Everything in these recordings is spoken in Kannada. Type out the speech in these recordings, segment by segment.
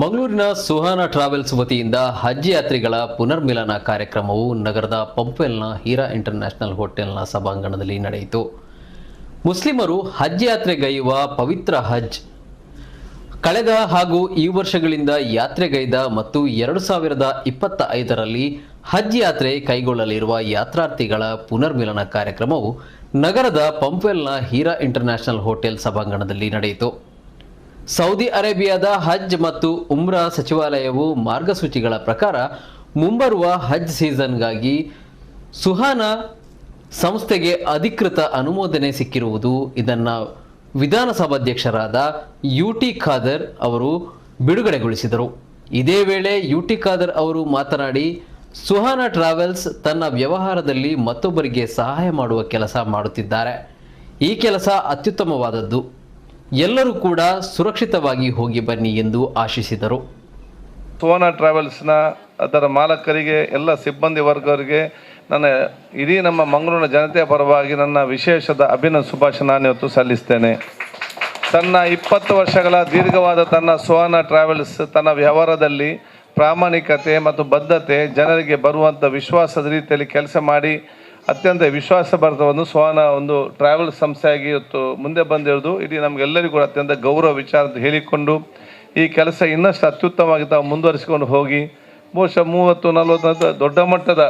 ಮಂಗಳೂರಿನ ಸುಹಾನ ಟ್ರಾವೆಲ್ಸ್ ವತಿಯಿಂದ ಹಜ್ ಯಾತ್ರಿಗಳ ಪುನರ್ಮಿಲನ ಕಾರ್ಯಕ್ರಮವು ನಗರದ ಪಂಪೆಲ್ನ ಹೀರಾ ಇಂಟರ್ನ್ಯಾಷನಲ್ ಹೋಟೆಲ್ನ ಸಭಾಂಗಣದಲ್ಲಿ ನಡೆಯಿತು. ಮುಸ್ಲಿಮರು ಹಜ್ ಯಾತ್ರೆಗೈಯುವ ಪವಿತ್ರ ಹಜ್. ಕಳೆದ ಹಾಗೂ ಈ ವರ್ಷಗಳಿಂದ ಯಾತ್ರೆಗೈದ ಮತ್ತು ಎರಡು ಸಾವಿರದ ಇಪ್ಪತ್ತ ಐದರಲ್ಲಿ ಹಜ್ ಯಾತ್ರೆ ಕೈಗೊಳ್ಳಲಿರುವ ಯಾತ್ರಾರ್ಥಿಗಳ ಪುನರ್ಮಿಲನ ಕಾರ್ಯಕ್ರಮವು ನಗರದ ಪಂಪೆಲ್ನ ಹೀರಾ ಇಂಟರ್ನ್ಯಾಷನಲ್ ಹೋಟೆಲ್ ಸಭಾಂಗಣದಲ್ಲಿ ನಡೆಯಿತು. ಸೌದಿ ಅರೇಬಿಯಾದ ಹಜ್ ಮತ್ತು ಉಮ್ರಾ ಸಚಿವಾಲಯವು ಮಾರ್ಗಸೂಚಿಗಳ ಪ್ರಕಾರ ಮುಂಬರುವ ಹಜ್ ಸೀಸನ್ಗಾಗಿ ಸುಹಾನ ಸಂಸ್ಥೆಗೆ ಅಧಿಕೃತ ಅನುಮೋದನೆ ಸಿಕ್ಕಿರುವುದು. ಇದನ್ನು ವಿಧಾನಸಭಾಧ್ಯಕ್ಷರಾದ ಯು ಟಿ ಖಾದರ್ ಅವರು ಬಿಡುಗಡೆಗೊಳಿಸಿದರು. ಇದೇ ವೇಳೆ ಯು ಟಿ ಖಾದರ್ ಅವರು ಮಾತನಾಡಿ, ಸುಹಾನ ಟ್ರಾವೆಲ್ಸ್ ತನ್ನ ವ್ಯವಹಾರದಲ್ಲಿ ಮತ್ತೊಬ್ಬರಿಗೆ ಸಹಾಯ ಮಾಡುವ ಕೆಲಸ ಮಾಡುತ್ತಿದ್ದಾರೆ. ಈ ಕೆಲಸ ಅತ್ಯುತ್ತಮವಾದದ್ದು. ಎಲ್ಲರೂ ಕೂಡ ಸುರಕ್ಷಿತವಾಗಿ ಹೋಗಿ ಬನ್ನಿ ಎಂದು ಆಶಿಸಿದರು. ಸುವರ್ಣ ಟ್ರಾವೆಲ್ಸ್ನ ಅದರ ಮಾಲಕರಿಗೆ, ಎಲ್ಲ ಸಿಬ್ಬಂದಿ ವರ್ಗವರಿಗೆ ನನ್ನ ಇಡೀ ನಮ್ಮ ಮಂಗಳೂರಿನ ಜನತೆಯ ಪರವಾಗಿ ನನ್ನ ವಿಶೇಷದ ಅಭಿನಂದ ಶುಭಾಶಯ ನಾನಿವತ್ತು ಸಲ್ಲಿಸ್ತೇನೆ. ತನ್ನ ಇಪ್ಪತ್ತು ವರ್ಷಗಳ ದೀರ್ಘವಾದ ತನ್ನ ಸುವರ್ಣ ಟ್ರಾವೆಲ್ಸ್, ತನ್ನ ವ್ಯವಹಾರದಲ್ಲಿ ಪ್ರಾಮಾಣಿಕತೆ ಮತ್ತು ಬದ್ಧತೆ, ಜನರಿಗೆ ಬರುವಂಥ ವಿಶ್ವಾಸದ ರೀತಿಯಲ್ಲಿ ಕೆಲಸ ಮಾಡಿ ಅತ್ಯಂತ ವಿಶ್ವಾಸಭರಿತವನ್ನು ಸ್ವಾನ ಒಂದು ಟ್ರಾವೆಲ್ ಸಂಸ್ಥೆಯಾಗಿ ಇವತ್ತು ಮುಂದೆ ಬಂದಿರೋದು. ಇಡೀ ನಮಗೆಲ್ಲರಿಗೂ ಕೂಡ ಅತ್ಯಂತ ಗೌರವ ವಿಚಾರ ಅಂತ ಹೇಳಿಕೊಂಡು ಈ ಕೆಲಸ ಇನ್ನಷ್ಟು ಅತ್ಯುತ್ತಮವಾಗಿ ತಾವು ಮುಂದುವರಿಸಿಕೊಂಡು ಹೋಗಿ, ಬಹುಶಃ ಮೂವತ್ತು, ನಲವತ್ತು, ದೊಡ್ಡ ಮಟ್ಟದ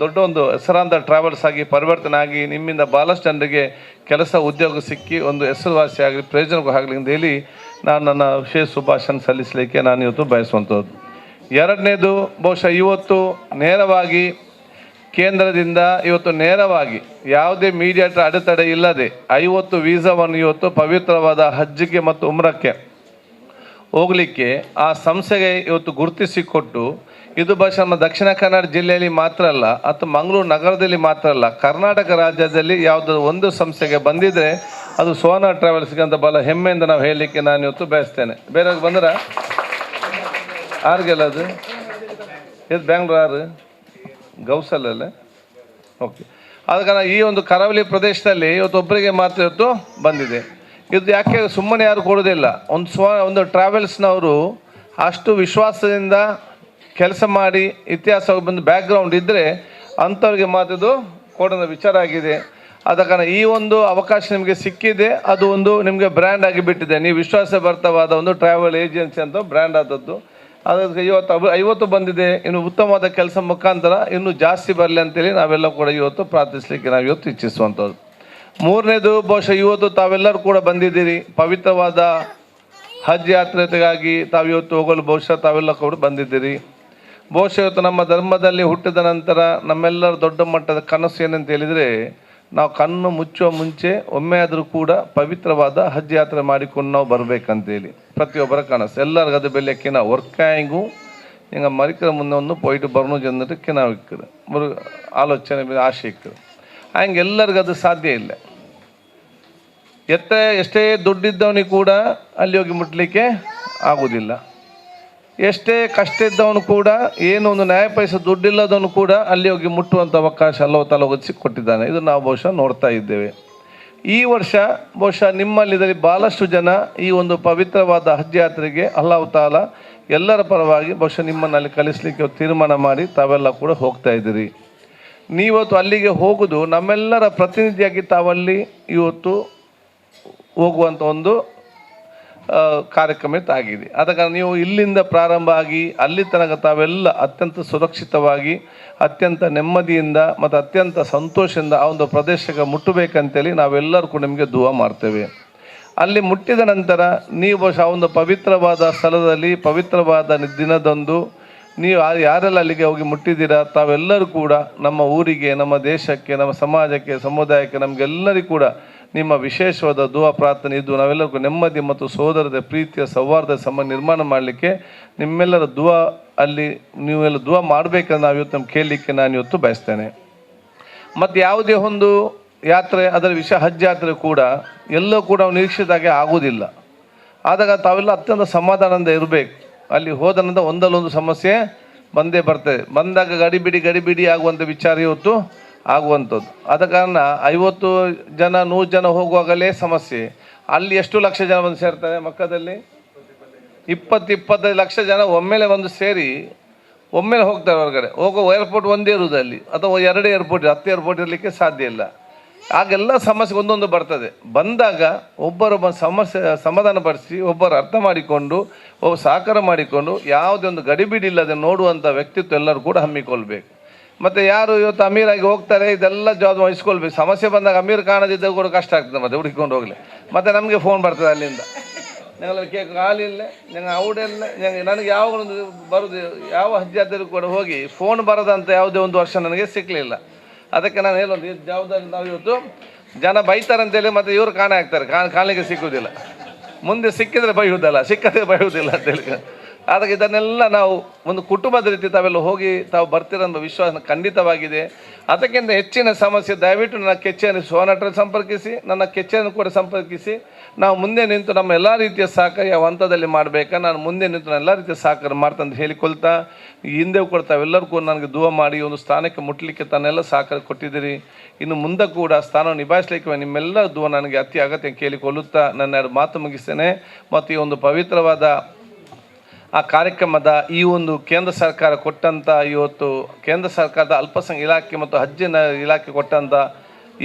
ದೊಡ್ಡ ಒಂದು ಹೆಸರಾಂತ ಟ್ರಾವೆಲ್ಸ್ ಆಗಿ ಪರಿವರ್ತನೆ ಆಗಿ ನಿಮ್ಮಿಂದ ಭಾಳಷ್ಟು ಜನರಿಗೆ ಕೆಲಸ, ಉದ್ಯೋಗ ಸಿಕ್ಕಿ ಒಂದು ಹೆಸರುವಾಸಿಯಾಗಲಿ ಪ್ರಯೋಜನವಾಗಲಿ ಅಂತ ಹೇಳಿ ನಾನು ನನ್ನ ವಿಶೇಷ ಶುಭಾಶಯ ಸಲ್ಲಿಸಲಿಕ್ಕೆ ನಾನು ಇವತ್ತು ಬಯಸುವಂಥದ್ದು. ಎರಡನೇದು, ಬಹುಶಃ ಇವತ್ತು ನೇರವಾಗಿ ಕೇಂದ್ರದಿಂದ ಇವತ್ತು ನೇರವಾಗಿ ಯಾವುದೇ ಮೀಡಿಯಾ ಅಡೆತಡೆ ಇಲ್ಲದೆ ಐವತ್ತು ವೀಸಾವನ್ನು ಇವತ್ತು ಪವಿತ್ರವಾದ ಹಜ್ಜಿಗೆ ಮತ್ತು ಉಮ್ರಕ್ಕೆ ಹೋಗಲಿಕ್ಕೆ ಆ ಸಂಸ್ಥೆಗೆ ಇವತ್ತು ಗುರುತಿಸಿಕೊಟ್ಟು ಇದು ಭಾಷೆ ನಮ್ಮ ದಕ್ಷಿಣ ಕನ್ನಡ ಜಿಲ್ಲೆಯಲ್ಲಿ ಮಾತ್ರ ಅಲ್ಲ, ಅಥವಾ ಮಂಗಳೂರು ನಗರದಲ್ಲಿ ಮಾತ್ರ ಅಲ್ಲ, ಕರ್ನಾಟಕ ರಾಜ್ಯದಲ್ಲಿ ಯಾವುದಾದ್ರು ಒಂದು ಸಂಸ್ಥೆಗೆ ಬಂದಿದ್ದರೆ ಅದು ಸೋನಾ ಟ್ರಾವೆಲ್ಸ್ಗೆ ಅಂತ ಬಹಳ ಹೆಮ್ಮೆಯಿಂದ ನಾವು ಹೇಳಲಿಕ್ಕೆ ನಾನು ಇವತ್ತು ಬಯಸ್ತೇನೆ. ಬೇರೆ ಬಂದ್ರೆ? ಆರ್ಗೆಲ್ಲ ಅದು? ಇದು ಬ್ಯಾಂಗ್ಳೂರು ಗೌಸಲ್ಲೇ ಓಕೆ ಆದ ಕಾರಣ ಈ ಒಂದು ಕರಾವಳಿ ಪ್ರದೇಶದಲ್ಲಿ ಇವತ್ತು ಒಬ್ಬರಿಗೆ ಮಾತ್ರ ಇವತ್ತು ಬಂದಿದೆ. ಇದು ಯಾಕೆ ಸುಮ್ಮನೆ ಯಾರು ಕೊಡೋದಿಲ್ಲ ಒಂದು ಸ್ವ, ಒಂದು ಟ್ರಾವೆಲ್ಸ್ನವರು ಅಷ್ಟು ವಿಶ್ವಾಸದಿಂದ ಕೆಲಸ ಮಾಡಿ ಇತಿಹಾಸ ಬಂದು ಬ್ಯಾಕ್ಗ್ರೌಂಡ್ ಇದ್ದರೆ ಅಂಥವ್ರಿಗೆ ಮಾತ್ರ ಇದು ವಿಚಾರ ಆಗಿದೆ. ಆದ ಕಾರಣ ಈ ಒಂದು ಅವಕಾಶ ನಿಮಗೆ ಸಿಕ್ಕಿದೆ. ಅದು ಒಂದು ನಿಮಗೆ ಬ್ರ್ಯಾಂಡ್ ಆಗಿ ಬಿಟ್ಟಿದೆ. ನೀವು ವಿಶ್ವಾಸ ಭರ್ತವಾದ ಒಂದು ಟ್ರಾವೆಲ್ ಏಜೆನ್ಸಿ ಅಂತ ಬ್ರ್ಯಾಂಡ್ ಆದದ್ದು. ಅದಕ್ಕೆ ಇವತ್ತು ಅವ ಐವತ್ತು ಬಂದಿದೆ, ಇನ್ನು ಉತ್ತಮವಾದ ಕೆಲಸ ಮುಖಾಂತರ ಇನ್ನೂ ಜಾಸ್ತಿ ಬರಲಿ ಅಂತೇಳಿ ನಾವೆಲ್ಲ ಕೂಡ ಇವತ್ತು ಪ್ರಾರ್ಥಿಸಲಿಕ್ಕೆ ನಾವು ಇವತ್ತು ಇಚ್ಛಿಸುವಂಥದ್ದು ಮೂರನೇದು, ಬಹುಶಃ ಇವತ್ತು ತಾವೆಲ್ಲರೂ ಕೂಡ ಬಂದಿದ್ದೀರಿ. ಪವಿತ್ರವಾದ ಹಜ್ ಯಾತ್ರೆಗಾಗಿ ತಾವು ಇವತ್ತು ಹೋಗಲು ಬಹುಶಃ ತಾವೆಲ್ಲ ಕೂಡ ಬಂದಿದ್ದೀರಿ. ಬಹುಶಃ ಇವತ್ತು ನಮ್ಮ ಧರ್ಮದಲ್ಲಿ ಹುಟ್ಟಿದ ನಂತರ ನಮ್ಮೆಲ್ಲರ ದೊಡ್ಡ ಮಟ್ಟದ ಕನಸು ಏನಂತ ಹೇಳಿದರೆ, ನಾವು ಕಣ್ಣು ಮುಚ್ಚುವ ಮುಂಚೆ ಒಮ್ಮೆ ಆದರೂ ಕೂಡ ಪವಿತ್ರವಾದ ಹಜ್ ಯಾತ್ರೆ ಮಾಡಿಕೊಂಡು ನಾವು ಬರಬೇಕಂತೇಳಿ. ಪ್ರತಿಯೊಬ್ಬರ ಕನಸು ಎಲ್ಲರಿಗೂ ಅದು ಬೆಲೆಕ್ಕಿನ ಒರ್ಕಾಯಿಗೂ ವರ್ಕಾಯಿಂಗು ಹಿಂಗೆ ಮರಿಕರ ಮುಂದೆ ಒಂದು ಪೊಯ್ಟು ಬರ್ನು ಜನರಿಗೆ ನಾವು ಇಕ್ಕದು. ಮರು ಆಲೋಚನೆ ಮೇಲೆ ಆಸೆ ಇಕ್ಕದು. ಹಂಗೆ ಎಲ್ಲರಿಗೂ ಅದು ಸಾಧ್ಯ ಇಲ್ಲ. ಎತ್ತ ಎಷ್ಟೇ ದುಡ್ಡಿದ್ದವನಿಗೆ ಕೂಡ ಅಲ್ಲಿ ಹೋಗಿ ಮುಟ್ಲಿಕ್ಕೆ ಆಗೋದಿಲ್ಲ. ಎಷ್ಟೇ ಕಷ್ಟ ಇದ್ದವನು ಕೂಡ, ಏನು ಒಂದು ನ್ಯಾಯ ಪೈಸೆ ದುಡ್ಡಿಲ್ಲದವನು ಕೂಡ ಅಲ್ಲಿ ಹೋಗಿ ಮುಟ್ಟುವಂಥ ಅವಕಾಶ ಅಲ್ಲವ ತಲೆ ಒದಗಿಸಿ ಕೊಟ್ಟಿದ್ದಾನೆ. ಇದು ನಾವು ಬಹುಶಃ ನೋಡ್ತಾ ಇದ್ದೇವೆ. ಈ ವರ್ಷ ಬಹುಶಃ ನಿಮ್ಮಲ್ಲಿದ್ದರೆ ಭಾಳಷ್ಟು ಜನ ಈ ಒಂದು ಪವಿತ್ರವಾದ ಹಜ್ ಯಾತ್ರೆಗೆ ಅಲ್ಲಾಹ್ ತಾಲ ಎಲ್ಲರ ಪರವಾಗಿ ಬಹುಶಃ ನಿಮ್ಮನ್ನು ಅಲ್ಲಿ ಕಲಿಸಲಿಕ್ಕೆ ತೀರ್ಮಾನ ಮಾಡಿ ತಾವೆಲ್ಲ ಕೂಡ ಹೋಗ್ತಾ ಇದ್ದೀರಿ. ನೀವತ್ತು ಅಲ್ಲಿಗೆ ಹೋಗುದು ನಮ್ಮೆಲ್ಲರ ಪ್ರತಿನಿಧಿಯಾಗಿ ತಾವಲ್ಲಿ ಇವತ್ತು ಹೋಗುವಂಥ ಒಂದು ಕಾರ್ಯಕ್ರಮ ಆಗಿದೆ ಕಾರಣ ನೀವು ಇಲ್ಲಿಂದ ಪ್ರಾರಂಭ ಆಗಿ ಅಲ್ಲಿ ತನಕ ತಾವೆಲ್ಲ ಅತ್ಯಂತ ಸುರಕ್ಷಿತವಾಗಿ, ಅತ್ಯಂತ ನೆಮ್ಮದಿಯಿಂದ ಮತ್ತು ಅತ್ಯಂತ ಸಂತೋಷದಿಂದ ಆ ಒಂದು ಪ್ರದೇಶಕ್ಕೆ ಮುಟ್ಟಬೇಕಂತೇಳಿ ನಾವೆಲ್ಲರೂ ಕೂಡ ನಿಮಗೆ ದುವಾ ಮಾಡ್ತೇವೆ. ಅಲ್ಲಿ ಮುಟ್ಟಿದ ನಂತರ ನೀವು ಆ ಒಂದು ಪವಿತ್ರವಾದ ಸ್ಥಳದಲ್ಲಿ, ಪವಿತ್ರವಾದ ದಿನದಂದು ನೀವು ಯಾರೆಲ್ಲ ಅಲ್ಲಿಗೆ ಹೋಗಿ ಮುಟ್ಟಿದ್ದೀರಾ, ತಾವೆಲ್ಲರೂ ಕೂಡ ನಮ್ಮ ಊರಿಗೆ, ನಮ್ಮ ದೇಶಕ್ಕೆ, ನಮ್ಮ ಸಮಾಜಕ್ಕೆ, ಸಮುದಾಯಕ್ಕೆ ನಮಗೆಲ್ಲರಿಗೂ ಕೂಡ ನಿಮ್ಮ ವಿಶೇಷವಾದ ದುವಾ ಪ್ರಾರ್ಥನೆ ಇದ್ದು ನಾವೆಲ್ಲರಿಗೂ ನೆಮ್ಮದಿ ಮತ್ತು ಸೋದರದ ಪ್ರೀತಿಯ ಸೌಹಾರ್ದ ಸಮ ನಿರ್ಮಾಣ ಮಾಡಲಿಕ್ಕೆ ನಿಮ್ಮೆಲ್ಲರ ದುವಾ ಅಲ್ಲಿ ನೀವೆಲ್ಲ ದುವಾ ಮಾಡಬೇಕಂತ ನಾವು ಇವತ್ತು ನಮ್ಮ ಕೇಳಲಿಕ್ಕೆ ನಾನು ಇವತ್ತು ಬಯಸ್ತೇನೆ. ಮತ್ತು ಯಾವುದೇ ಒಂದು ಯಾತ್ರೆ, ಅದರ ವಿಷಯ ಹಜ್ ಯಾತ್ರೆ ಕೂಡ ಎಲ್ಲೋ ಕೂಡ ನಿರೀಕ್ಷಿತಾಗೆ ಆಗುವುದಿಲ್ಲ. ಆದಾಗ ತಾವೆಲ್ಲ ಅತ್ಯಂತ ಸಮಾಧಾನದಿಂದ ಇರಬೇಕು. ಅಲ್ಲಿ ಹೋದ ನಂತರ ಒಂದಲ್ಲೊಂದು ಸಮಸ್ಯೆ ಬಂದೇ ಬರ್ತದೆ. ಬಂದಾಗ ಗಡಿಬಿಡಿ ಗಡಿಬಿಡಿ ಆಗುವಂಥ ವಿಚಾರ ಇವತ್ತು ಆಗುವಂಥದ್ದು. ಆದ ಕಾರಣ ಐವತ್ತು ಜನ, ನೂರು ಜನ ಹೋಗುವಾಗಲೇ ಸಮಸ್ಯೆ. ಅಲ್ಲಿ ಎಷ್ಟು ಲಕ್ಷ ಜನ ಬಂದು ಸೇರ್ತಾರೆ ಮಕ್ಕದಲ್ಲಿ? ಇಪ್ಪತ್ತು ಇಪ್ಪತ್ತೈದು ಲಕ್ಷ ಜನ ಒಮ್ಮೆಲೆ ಬಂದು ಸೇರಿ ಒಮ್ಮೆಲೆ ಹೋಗ್ತಾರೆ ಹೊರಗಡೆ. ಹೋಗೋ ಏರ್ಪೋರ್ಟ್ ಒಂದೇ ಇರುವುದು ಅಲ್ಲಿ ಅಥವಾ ಎರಡು ಏರ್ಪೋರ್ಟ್ ಹತ್ತು ಏರ್ಪೋರ್ಟ್ ಇರಲಿಕ್ಕೆ ಸಾಧ್ಯ ಇಲ್ಲ. ಆಗೆಲ್ಲ ಸಮಸ್ಯೆ ಒಂದೊಂದು ಬರ್ತದೆ. ಬಂದಾಗ ಒಬ್ಬರೊಬ್ಬ ಸಮಸ್ಯೆ, ಸಮಾಧಾನ ಪಡಿಸಿ, ಒಬ್ಬರು ಅರ್ಥ ಮಾಡಿಕೊಂಡು ಒಬ್ಬ ಸಹಕಾರ ಮಾಡಿಕೊಂಡು, ಯಾವುದೇ ಒಂದು ಗಡಿಬಿಡಿ ಇಲ್ಲದೆ ನೋಡುವಂಥ ವ್ಯಕ್ತಿತ್ವ ಎಲ್ಲರೂ ಕೂಡ ಹಮ್ಮಿಕೊಳ್ಬೇಕು. ಮತ್ತೆ ಯಾರು ಇವತ್ತು ಅಮೀರಾಗಿ ಹೋಗ್ತಾರೆ, ಇದೆಲ್ಲ ಜಾಬ್ ವಹಿಸ್ಕೊಳ್ಬೇಕು. ಸಮಸ್ಯೆ ಬಂದಾಗ ಅಮೀರ್ ಕಾಣದಿದ್ದ ಕೂಡ ಕಷ್ಟ ಆಗ್ತದೆ ಮತ್ತೆ ಹುಡುಕೊಂಡು ಹೋಗಲಿ. ಮತ್ತೆ ನಮಗೆ ಫೋನ್ ಬರ್ತದೆ ಅಲ್ಲಿಂದ. ನಂಗಲ್ಲಿ ಕೇಕ್ ಹಾಲಿಲ್ಲ ನಂಗೆ ಔಡೆಲ್ಲ ನನಗೆ ಯಾವಾಗಲೊಂದು ಬರೋದು, ಯಾವ ಹಜ್ಜಾದರೂ ಕೂಡ ಹೋಗಿ ಫೋನ್ ಬರೋದಂತ ಯಾವುದೇ ಒಂದು ವರ್ಷ ನನಗೆ ಸಿಕ್ಕಲಿಲ್ಲ ಅದಕ್ಕೆ ನಾನು ಹೇಳೋದು ಇದು ಜವಾಬ್ದಾರಿ ನಾವು ಇವತ್ತು ಜನ ಬೈತಾರಂತೇಳಿ ಮತ್ತೆ ಇವರು ಕಾಣೆ ಆಗ್ತಾರೆ. ಕಾಣ, ಕಾಣಲಿಕ್ಕೆ ಸಿಕ್ಕುವುದಿಲ್ಲ ಮುಂದೆ ಸಿಕ್ಕಿದರೆ ಬೈಯುವುದಲ್ಲ, ಸಿಕ್ಕದೆ ಬೈಯುವುದಿಲ್ಲ ಅಂತೇಳಿ ಅದಕ್ಕೆ ಇದನ್ನೆಲ್ಲ ನಾವು ಒಂದು ಕುಟುಂಬದ ರೀತಿ ತಾವೆಲ್ಲ ಹೋಗಿ ತಾವು ಬರ್ತೀರಂತ ವಿಶ್ವಾಸ ಖಂಡಿತವಾಗಿದೆ. ಅದಕ್ಕಿಂತ ಹೆಚ್ಚಿನ ಸಮಸ್ಯೆ, ದಯವಿಟ್ಟು ನನ್ನ ಕೆಚ್ಚೆಯನ್ನು ಸೋನಟ್ರ ಸಂಪರ್ಕಿಸಿ, ನನ್ನ ಕೆಚ್ಚೆಯನ್ನು ಕೂಡ ಸಂಪರ್ಕಿಸಿ, ನಾವು ಮುಂದೆ ನಿಂತು ನಮ್ಮ ಎಲ್ಲ ರೀತಿಯ ಸಹಕಾರ ಯಾವ ಹಂತದಲ್ಲಿ ಮಾಡಬೇಕಾ? ನಾನು ಮುಂದೆ ನಿಂತು ಎಲ್ಲ ರೀತಿಯ ಸಹಕಾರ ಮಾಡ್ತಂತ ಹೇಳಿಕೊಳ್ತಾ ಹಿಂದೆ ಕೂಡ ತಾವೆಲ್ಲರೂ ಕೂಡ ನನಗೆ ದೂವ ಮಾಡಿ, ಒಂದು ಸ್ಥಾನಕ್ಕೆ ಮುಟ್ಟಲಿಕ್ಕೆ ತನ್ನೆಲ್ಲ ಸಹಕಾರ ಕೊಟ್ಟಿದ್ದೀರಿ. ಇನ್ನು ಮುಂದೆ ಕೂಡ ಸ್ಥಾನ ನಿಭಾಯಿಸಲಿಕ್ಕೆ ನಿಮ್ಮೆಲ್ಲ ದೂವ ನನಗೆ ಅತಿ ಅಗತ್ಯ ಕೇಳಿಕೊಳ್ಳುತ್ತಾ ನನ್ನ ಮಾತು ಮುಗಿಸ್ತೇನೆ. ಮತ್ತು ಈ ಒಂದು ಪವಿತ್ರವಾದ ಆ ಕಾರ್ಯಕ್ರಮದ ಈ ಒಂದು ಕೇಂದ್ರ ಸರ್ಕಾರ ಕೊಟ್ಟಂಥ ಇವತ್ತು ಕೇಂದ್ರ ಸರ್ಕಾರದ ಅಲ್ಪಸಂಖ್ಯ ಇಲಾಖೆ ಮತ್ತು ಹಜ್ಜಿನ ಇಲಾಖೆ ಕೊಟ್ಟಂಥ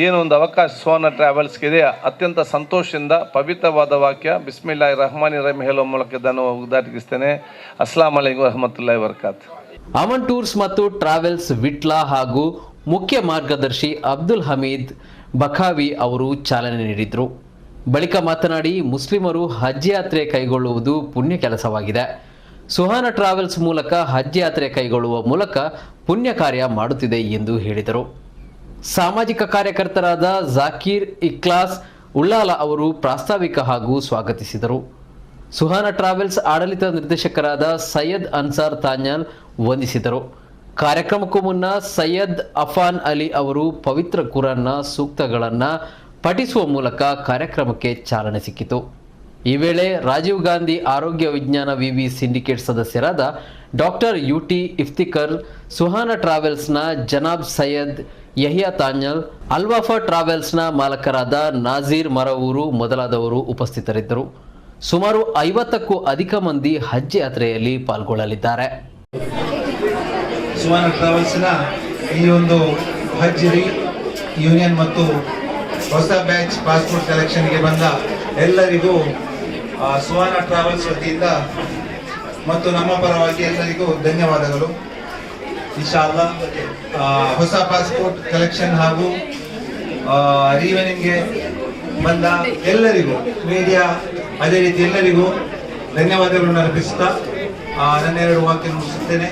ಏನು ಒಂದು ಅವಕಾಶ ಸೋನ ಟ್ರಾವೆಲ್ಸ್ಗೆ ಇದೆ, ಅತ್ಯಂತ ಸಂತೋಷದಿಂದ ಪವಿತ್ರವಾದ ವಾಕ್ಯ ಬಿಸ್ಮಿಲ್ಲಾ ರಹಮಾನಿ ರಹೀಮ್ ಹೇಳುವ ಮೂಲಕ ಇದನ್ನು ಉದ್ಘಾಟಿಸ್ತೇನೆ ಅಸ್ಲಾಂ ಅಲೈಕು ರಹಮತುಲ್ಲಾಹಿ ವರ್ಕಾತ್ ಅಮನ್ ಟೂರ್ಸ್ ಮತ್ತು ಟ್ರಾವೆಲ್ಸ್ ವಿಟ್ಲಾ ಹಾಗೂ ಮುಖ್ಯ ಮಾರ್ಗದರ್ಶಿ ಅಬ್ದುಲ್ ಹಮೀದ್ ಬಖಾವಿ ಅವರು ಚಾಲನೆ ನೀಡಿದರು. ಬಳಿಕ ಮಾತನಾಡಿ ಮುಸ್ಲಿಮರು ಹಜ್ ಯಾತ್ರೆ ಕೈಗೊಳ್ಳುವುದು ಪುಣ್ಯ ಕೆಲಸವಾಗಿದೆ. ಸುಹಾನ ಟ್ರಾವೆಲ್ಸ್ ಮೂಲಕ ಹಜ್ ಯಾತ್ರೆ ಕೈಗೊಳ್ಳುವ ಮೂಲಕ ಪುಣ್ಯ ಕಾರ್ಯ ಮಾಡುತ್ತಿದೆ ಎಂದು ಹೇಳಿದರು. ಸಾಮಾಜಿಕ ಕಾರ್ಯಕರ್ತರಾದ ಜಾಕೀರ್ ಇಕ್ಲಾಸ್ ಉಳ್ಳಾಲ ಅವರು ಪ್ರಾಸ್ತಾವಿಕ ಹಾಗೂ ಸ್ವಾಗತಿಸಿದರು. ಸುಹಾನ ಟ್ರಾವೆಲ್ಸ್ ಆಡಳಿತ ನಿರ್ದೇಶಕರಾದ ಸೈಯದ್ ಅನ್ಸಾರ್ ತಾನ್ಯಾಲ್ ವಂದಿಸಿದರು. ಕಾರ್ಯಕ್ರಮಕ್ಕೂ ಮುನ್ನ ಸೈಯದ್ ಅಫಾನ್ ಅಲಿ ಅವರು ಪವಿತ್ರ ಕುರನ್ನ ಸೂಕ್ತಗಳನ್ನು ಪಠಿಸುವ ಮೂಲಕ ಕಾರ್ಯಕ್ರಮಕ್ಕೆ ಚಾಲನೆ ಸಿಕ್ಕಿತು. ಈ ವೇಳೆ ರಾಜೀವ್ ಗಾಂಧಿ ಆರೋಗ್ಯ ವಿಜ್ಞಾನ ವಿವಿ ಸಿಂಡಿಕೇಟ್ ಸದಸ್ಯರಾದ doctor U T Iftikar, Suhana ಟ್ರಾವೆಲ್ಸ್ನ ಜನಾಬ್ ಸೈಯದ್, ಯಹಿಯಾ ತಾನ್ಯಲ್, ಅಲ್ವಾಫಾ ಟ್ರಾವೆಲ್ಸ್ನ ಮಾಲಕರಾದ ನಾಜೀರ್ ಮರವೂರು ಮೊದಲಾದವರು ಉಪಸ್ಥಿತರಿದ್ದರು. ಸುಮಾರು ಐವತ್ತಕ್ಕೂ ಅಧಿಕ ಮಂದಿ ಹಜ್ ಯಾತ್ರೆಯಲ್ಲಿ ಪಾಲ್ಗೊಳ್ಳಲಿದ್ದಾರೆ. ಸುಮಾರು ಟ್ರಾವೆಲ್ಸ್ನ ಈ ಒಂದು ಹಜ್ ಯೂನಿಯನ್ ಮತ್ತು ಹೊಸ ಬ್ಯಾಚ್ ಪಾಸ್ಪೋರ್ಟ್ ಕಲೆಕ್ಷನ್ಗೆ ಬಂದ ಎಲ್ಲರಿಗೂ ಸುವರ್ಣ ಟ್ರಾವೆಲ್ಸ್ ವತಿಯಿಂದ ಮತ್ತು ನಮ್ಮ ಪರವಾಗಿ ಎಲ್ಲರಿಗೂ ಧನ್ಯವಾದಗಳು. ಇಶಾಲ ಹೊಸ ಪಾಸ್ಪೋರ್ಟ್ ಕಲೆಕ್ಷನ್ ಹಾಗೂ ರೀವನಿಂಗ್ಗೆ ಬಂದ ಎಲ್ಲರಿಗೂ ಮೀಡಿಯಾ ಅದೇ ರೀತಿ ಎಲ್ಲರಿಗೂ ಧನ್ಯವಾದಗಳನ್ನು ಅರ್ಪಿಸುತ್ತಾ ನನ್ನೆರಡು ವಾಕ್ಯ ಮುಗಿಸುತ್ತೇನೆ